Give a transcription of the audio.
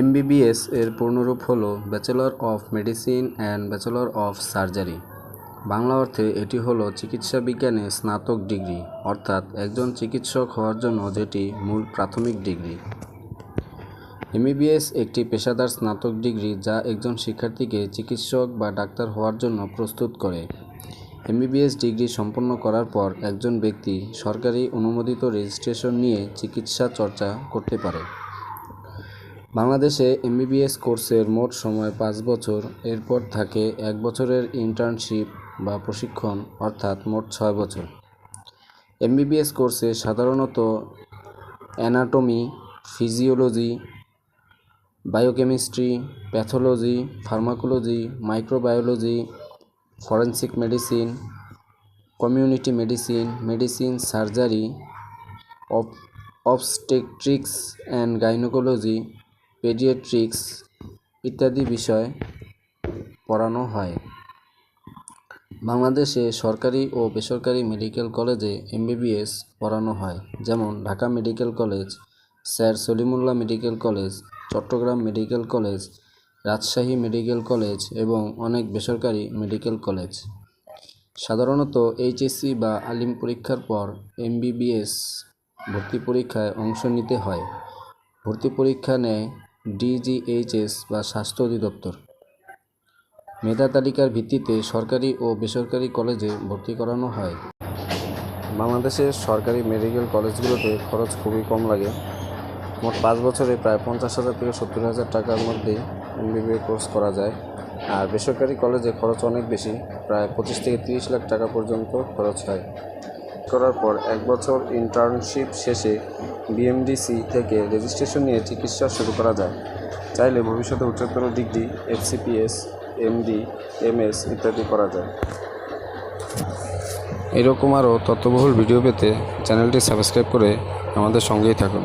MBBS এর পূর্ণরূপ হল bachelor of medicine and bachelor of surgery Bangla অর্থে এটি হল চিকিৎসা বিজ্ঞানে স্নাতক ডিগ্রি, অর্থাৎ একজন চিকিৎসক হওয়ার জন্য যেটি মূল প্রাথমিক ডিগ্রি। এমবিবিএস একটি পেশাদার স্নাতক ডিগ্রি যা একজন শিক্ষার্থীকে চিকিৎসক বা ডাক্তার হওয়ার জন্য প্রস্তুত করে। এমবিবিএস ডিগ্রি সম্পন্ন করার পর একজন ব্যক্তি সরকারি অনুমোদিত রেজিস্ট্রেশন নিয়ে চিকিৎসা চর্চা করতে পারে। বাংলাদেশে এমবিবিএস কোর্সের মোট সময় পাঁচ বছর, এরপর থাকে এক বছরের ইন্টার্নশিপ বা প্রশিক্ষণ, অর্থাৎ মোট ছয় বছর। এমবিবিএস কোর্সে সাধারণত anatomy physiology biochemistry pathology pharmacology microbiology forensic medicine community medicine medicine surgery ob obstetrics and gynaecology paediatrics ইত্যাদি বিষয় পড়ানো হয়। বাংলাদেশে সরকারি ও বেসরকারি মেডিকেল কলেজে এমবিবিএস পড়ানো হয়, যেমন Dhaka medical college, sir Salimullah medical college, Chattogram medical college, Rajshahi medical college এবং অনেক বেসরকারি মেডিকেল কলেজ। সাধারণত এইচএসসি বা আলিম পরীক্ষার পর এমবিবিএস ভর্তি পরীক্ষায় অংশ নিতে হয়। ভর্তি পরীক্ষা নেয় ডিজিএইচএস বা স্বাস্থ্য অধিদপ্তর। মেধা তালিকার ভিত্তিতে সরকারি ও বেসরকারি কলেজে ভর্তি করানো হয়। বাংলাদেশের সরকারি মেডিকেল কলেজগুলোতে খরচ খুবই কম লাগে। মোট পাঁচ বছরে প্রায় পঞ্চাশ হাজার থেকে সত্তর হাজার টাকার মধ্যে এমবিবিএ কোর্স করা যায়। আর বেসরকারি কলেজে খরচ অনেক বেশি, প্রায় পঁচিশ থেকে তিরিশ লাখ টাকা পর্যন্ত খরচ হয়। করার পর এক বছর ইন্টার্নশিপ শেষে বিএমডিসি থেকে রেজিস্ট্রেশন নিয়ে চিকিৎসা শুরু করা যায়। চাইলে ভবিষ্যতে উচ্চতর ডিগ্রি এফসিপিএস এমডি এমএস ইত্যাদি করা যায়। এরকম আরও তথ্যবহুল ভিডিও পেতে চ্যানেলটি সাবস্ক্রাইব করে আমাদের সঙ্গেই থাকুন।